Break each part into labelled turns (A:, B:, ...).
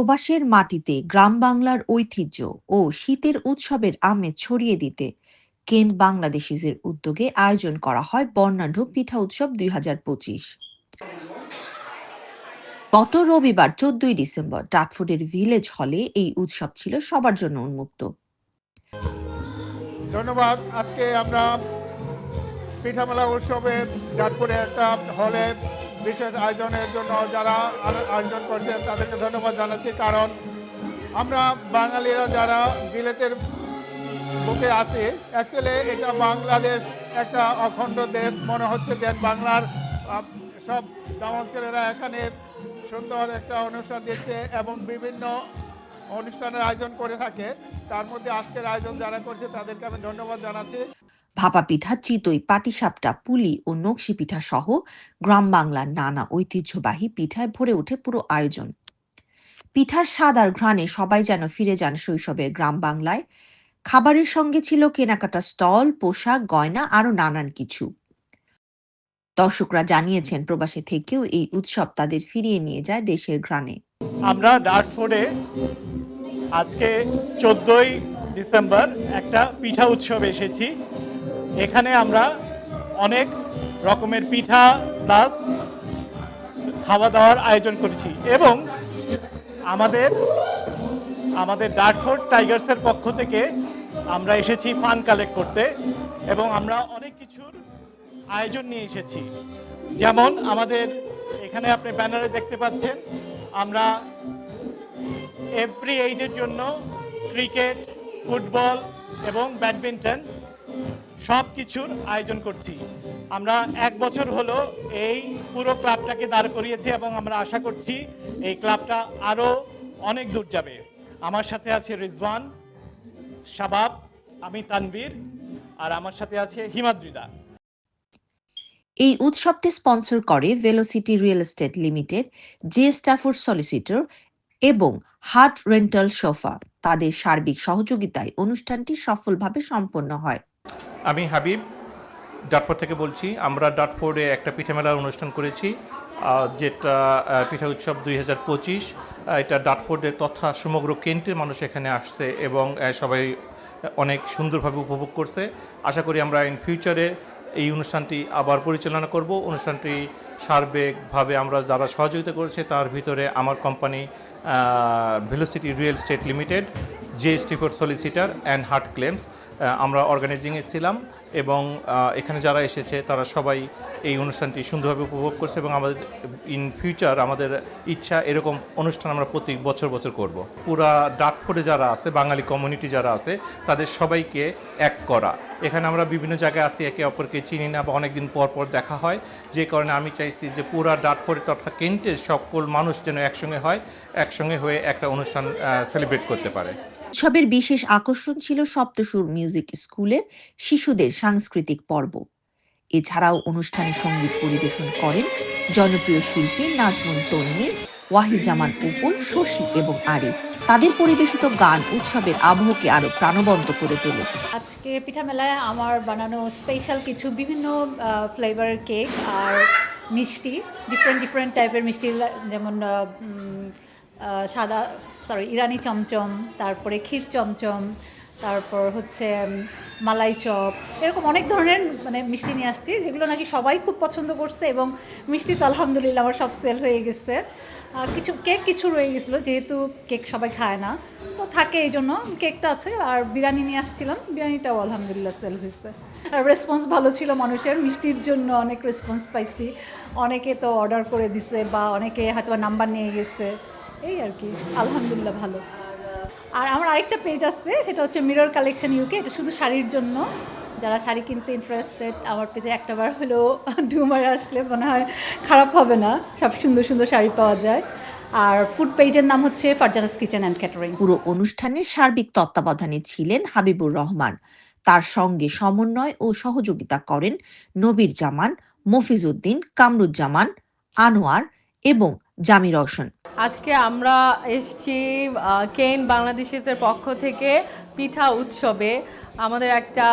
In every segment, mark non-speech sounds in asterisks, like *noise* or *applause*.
A: প্রবাসের মাটিতে গ্রাম বাংলার ঐতিহ্য ও শীতের উৎসবের আমেজ ছড়িয়ে দিতে কেন্ট বাংলাদেশিদের উদ্যোগে আয়োজন করা হয় বর্ণাঢ্য পিঠা উৎসব দুই গত রবিবার চোদ্দই ডিসেম্বর টাটফুডের ভিলেজ হলে এই উৎসব ছিল সবার জন্য উন্মুক্ত।
B: ধন্যবাদ। আজকে আমরা পিঠামেলা উৎসবে জাটপুরে একটা হলে বিশেষ আয়োজনের জন্য যারা আয়োজন করছেন তাদেরকে ধন্যবাদ জানাচ্ছি, কারণ আমরা বাঙালিরা যারা বিলেতের বুকে আছি অ্যাকচুয়ালি এটা বাংলাদেশ একটা অখণ্ড দেশ। মনে হচ্ছে দেন বাংলার সব দামন ছেলেরা এখানে সুন্দর একটা অনুষ্ঠান দিচ্ছে এবং বিভিন্ন অনুষ্ঠানের আয়োজন করে থাকে। তার মধ্যে আজকের আয়োজন যারা করছে তাদেরকে আমি ধন্যবাদ জানাচ্ছি।
A: ভাপা পিঠা চিতই, পাটিসাপটা, পুলি ও নকশি পিঠা সহ গ্রাম বাংলার নানা ঐতিহ্যবাহী পিঠায় ভরে ওঠে পুরো আয়োজন। পিঠার স্বাদ আর ঘ্রাণে সবাই যেন ফিরে যান শৈশবের গ্রাম বাংলায়। খাবারের সঙ্গে ছিল কেনাকাটা স্টল, পোশাক, গয়না আরও নানান কিছু। দর্শকরা জানিয়েছেন, প্রবাসে থেকেও এই উৎসব তাদের ফিরিয়ে নিয়ে যায় দেশের ঘ্রাণে।
C: আমরা ডার্টফোর্ডে আজকে চোদ্দই ডিসেম্বর একটা পিঠা উৎসব এসেছি। এখানে আমরা অনেক রকমের পিঠা প্লাস খাওয়া দাওয়ার আয়োজন করেছি এবং আমাদের আমাদের ডার্টফোর্ড টাইগার্সের পক্ষ থেকে আমরা এসেছি ফান কালেক্ট করতে এবং আমরা অনেক কিছুর আয়োজন নিয়ে এসেছি। যেমন আমাদের এখানে আপনি ব্যানারে দেখতে পাচ্ছেন, আমরা এভরি এইজের জন্য ক্রিকেট ফুটবল এবং ব্যাডমিন্টন সব কিছুর আয়োজন করছি। আমরা এক বছর হলো এই পুরো ক্লাবটাকে দাঁড় করিয়েছি এবং আমরা আশা করছি এই ক্লাবটা আরও অনেক দূর যাবে। আমার সাথে আছে রিজওয়ান, শাবাব, আমি তানবীর আর আমার সাথে আছে হিমাদ্রিদা।
A: এই উৎসবটি স্পন্সর করে velocity real estate limited J Stafford solicitor এবং হার্ট রেন্টাল সোফা তাদের সার্বিক সহযোগিতায় অনুষ্ঠানটি সফলভাবে সম্পন্ন হয়।
D: আমি হাবিব ডাটফোর্ড থেকে বলছি। আমরা ডাটফোর্ডে একটা পিঠা মেলার অনুষ্ঠান করেছি যেটা পিঠা উৎসব দুই হাজার পঁচিশ। এটা ডাটফোর্ডের তথা সমগ্র কেন্টের মানুষ এখানে আসছে এবং সবাই অনেক সুন্দরভাবে উপভোগ করছে। আশা করি আমরা ইন ফিউচারে এই অনুষ্ঠানটি আবার পরিচালনা করব অনুষ্ঠানটি সার্বিকভাবে আমরা যারা সহযোগিতা করেছে তার ভিতরে আমার company velocity real state limited J Stafford solicitor and heart claims আমরা অর্গানাইজিংয়ে ছিলাম এবং এখানে যারা এসেছে তারা সবাই এই অনুষ্ঠানটি সুন্দরভাবে উপভোগ করছে এবং আমাদের ইন ফিউচার আমাদের ইচ্ছা এরকম অনুষ্ঠান আমরা প্রতি বছর বছর করব। পুরা ডাকফোর্ডে যারা আছে, বাঙালি কমিউনিটি যারা আছে, তাদের সবাইকে এক করা এখানে আমরা বিভিন্ন জায়গায় আসি একে অপরকে চিনি না বা অনেকদিন পর পর দেখা হয়। যে কারণে আমি চাইছি যে পুরা ডাটফোর্ডে তথা কেন্টের সকল মানুষ যেন একসঙ্গে হয়, একসঙ্গে হয়ে একটা অনুষ্ঠান সেলিব্রেট করতে পারে।
A: উৎসবের বিশেষ আকর্ষণ ছিল সপ্তসুর মিউজিক স্কুলের শিশুদের সাংস্কৃতিক পর্ব। এছাড়াও অনুষ্ঠানে সংগীত পরিবেশন করেন জনপ্রিয় শিল্পী নাজমুন তন্নি ওয়াহিজামান উপল শশী এবং আরিফ। তাদের পরিবেশিত গান উৎসবের আবহকে আরও প্রাণবন্ত করে তোলে।
E: আজকে পিঠা মেলায় আমার বানানো স্পেশাল কিছু বিভিন্ন ফ্লেভারের কেক আর মিষ্টি ডিফারেন্ট ডিফারেন্ট টাইপের মিষ্টি যেমন সাদা সরি ইরানি চমচম, তারপরে ক্ষীর চমচম তারপর হচ্ছে মালাই চপ, এরকম অনেক ধরনের মানে মিষ্টি নিয়ে আসছি, যেগুলো নাকি সবাই খুব পছন্দ করছে এবং মিষ্টি তো আলহামদুলিল্লাহ আমার সব সেল হয়ে গেছে। কিছু কেক কিছু রয়ে গেছিল, যেহেতু কেক সবাই খায় না, তো থাকে এই জন্য কেকটা আছে, আর বিরিয়ানি নিয়ে আসছিলাম, বিরিয়ানিটাও আলহামদুলিল্লাহ সেল হয়েছে। আর রেসপন্স ভালো ছিল মানুষের, মিষ্টির জন্য অনেক রেসপন্স পাইছি, অনেকে তো অর্ডার করে দিছে বা অনেকে হয়তো নাম্বার নিয়ে গেছে, এই আর কি, আলহামদুলিল্লাহ ভালো। আর আমার আরেকটা পেজ আছে সেটা হচ্ছে মিরর কালেকশন ইউকে এটা শুধু শাড়ির জন্য। যারা শাড়ি কিনতে ইন্টারেস্টেড আমার পেজে একটাবার হলেও *laughs* ডুমার আসলে মনে হয় খারাপ হবে না, সব সুন্দর সুন্দর শাড়ি পাওয়া যায়। আর ফুড পেজের নাম হচ্ছে ফারজানাস কিচেন অ্যান্ড ক্যাটারিং
A: পুরো অনুষ্ঠানের সার্বিক তত্ত্বাবধানে ছিলেন হাবিবুর রহমান। তার সঙ্গে সমন্বয় ও সহযোগিতা করেন নবীর জামান মফিজউদ্দিন কামরুজ্জামান, আনোয়ার এবং জামি রওশন
F: আজকে আমরা এসছি কেন বাংলাদেশের পক্ষ থেকে পিঠা উৎসবে। আমাদের একটা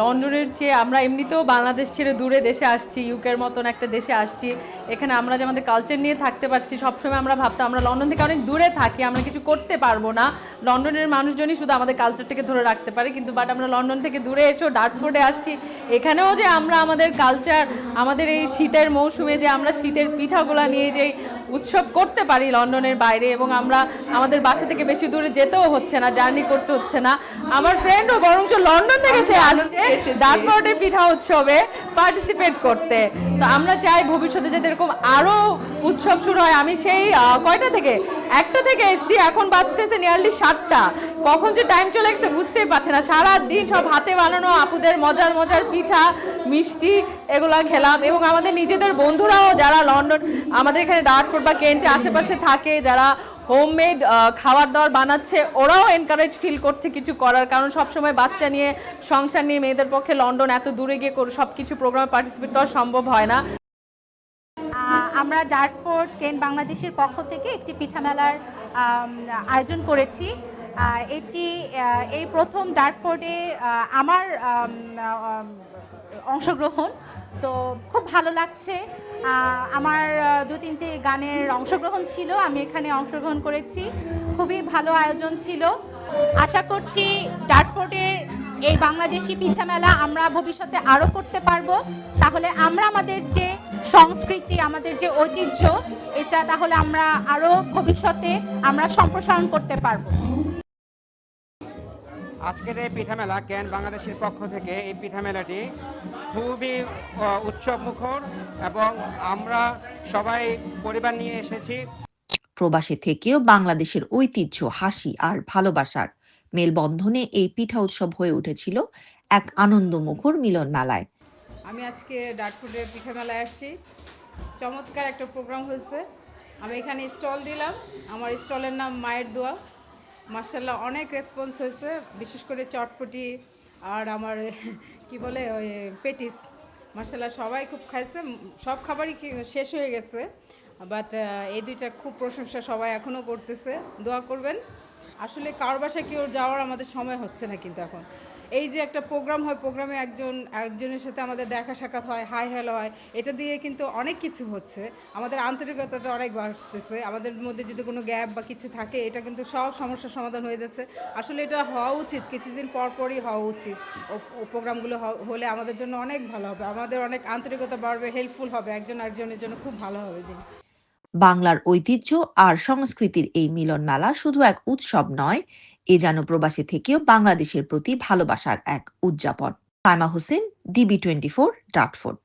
F: লন্ডনের চেয়ে আমরা এমনিতেও বাংলাদেশ ছেড়ে দূরে দেশে আসছি, ইউকের মতন একটা দেশে আসছি। এখানে আমরা যে আমাদের কালচার নিয়ে থাকতে পারছি, সবসময় আমরা ভাবতাম আমরা লন্ডন থেকে অনেক দূরে থাকি, আমরা কিছু করতে পারব না। লন্ডনের মানুষজনই শুধু আমাদের কালচারটাকে ধরে রাখতে পারে, কিন্তু বাট আমরা লন্ডন থেকে দূরে এসেও ডার্টফোর্ডে আসছি। এখানেও যে আমরা আমাদের কালচার আমাদের এই শীতের মৌসুমে যে আমরা শীতের পিঠাগুলো নিয়ে যেই উৎসব করতে পারি লন্ডনের বাইরে এবং আমরা আমাদের বাসা থেকে বেশি দূরে যেতেও হচ্ছে না জার্নি করতে হচ্ছে না। আমার ফ্রেন্ডও বরঞ্চ লন্ডন থেকে সে আসছে ডার্টফোর্ডে পিঠা উৎসবে পার্টিসিপেট করতে। তো আমরা চাই ভবিষ্যতে যাতে এরকম আরও উৎসব শুরু হয়। আমি সেই কয়টা থেকে? একটা থেকে এসছি এখন বাঁচতেছে নিয়ারলি সাতটা। কখন যে টাইম চলে গেছে বুঝতেই পারছে না। সারা দিন সব হাতে বানানো, আপুদের মজার মজার পিঠা, মিষ্টি, এগুলো খেলাম। এবং আমাদের নিজেদের বন্ধুরাও যারা লন্ডন, আমাদের এখানে ডার্টফোর্ড বা কেন্টে আশেপাশে থাকে, যারা হোমমেড খাবার দাবার বানাচ্ছে, ওরাও এনকারেজ ফিল করছে কিছু করার। কারণ সবসময় বাচ্চা নিয়ে, সংসার নিয়ে মেয়েদের পক্ষে লন্ডন এত দূরে গিয়ে সব কিছু প্রোগ্রামে পার্টিসিপেট করা সম্ভব হয় না।
G: আমরা ডার্টফোর্ড কেন বাংলাদেশের পক্ষ থেকে একটি পিঠা মেলার আয়োজন করেছি। এটি এই প্রথম ডার্টফোর্ডে আমার আম, আম, অংশগ্রহণ। তো খুব ভালো লাগছে। আমার দু তিনটি গানের অংশগ্রহণ ছিল আমি এখানে অংশগ্রহণ করেছি। খুবই ভালো আয়োজন ছিল। আশা করছি ডার্টফোর্ডের এই বাংলাদেশি পিঠা মেলা আমরা ভবিষ্যতে আরও করতে পারব। তাহলে আমরা আমাদের যে সংস্কৃতি আমাদের যে ঐতিহ্য এটা তাহলে আমরা আরও ভবিষ্যতে আমরা সম্প্রসারণ করতে পারব।
H: আজকের এই পিঠা মেলা ক্যান বাংলাদেশের পক্ষ থেকে এই পিঠা মেলাটি খুবই উৎসব মুখর এবং আমরা সবাই পরিবার নিয়ে এসেছি।
A: প্রবাসে থেকেও বাংলাদেশের ঐতিহ্য হাসি আর ভালোবাসার মেলবন্ধনে এই পিঠা উৎসব হয়ে উঠেছিল এক আনন্দমুখর মিলন মেলায়
I: আমি আজকে ডাটফুডে পিঠা মেলায় আসছি। চমৎকার একটা প্রোগ্রাম হয়েছে। আমি এখানে স্টল দিলাম। আমার স্টলের নাম মায়ের দোয়া। মার্শাল্লাহ অনেক রেসপন্স হয়েছে, বিশেষ করে চটপটি আর আমার, কি বলে, ওই পেটিস। মার্শাল্লাহ সবাই খুব খাইছে, সব খাবারই শেষ হয়ে গেছে বাট এই দুইটা খুব প্রশংসা সবাই এখনও করতেছে, দোয়া করবেন। আসলে কারোর বাসায় কেউ যাওয়ার আমাদের সময় হচ্ছে না কিন্তু এখন। এই যে একটা প্রোগ্রাম হয়, প্রোগ্রামে একজন একজনের সাথে আমাদের দেখা সাক্ষাৎ হয়, হাই হ্যালো হয়, এটা দিয়ে কিন্তু অনেক কিছু হচ্ছে। আমাদের আন্তরিকতাটা অনেক বাড়তেছে, আমাদের মধ্যে যদি কোনো গ্যাপ বা কিছু থাকে, এটা কিন্তু সব সমস্যার সমাধান হয়ে যাচ্ছে। আসলে এটা হওয়া উচিত, কিছুদিন পর পরই হওয়া উচিত। ও- প্রোগ্রামগুলো হলে আমাদের জন্য অনেক ভালো হবে, আমাদের অনেক আন্তরিকতা বাড়বে, হেল্পফুল হবে, একজন আরেকজনের জন্য খুব ভালো হবে জিনিস
A: বাংলার ঐতিহ্য আর সংস্কৃতির এই মিলন মেলা শুধু এক উৎসব নয় এ যেন প্রবাসী থেকেও বাংলাদেশের প্রতি ভালোবাসার এক উদযাপন। Saima Hossain DB twenty four Dartford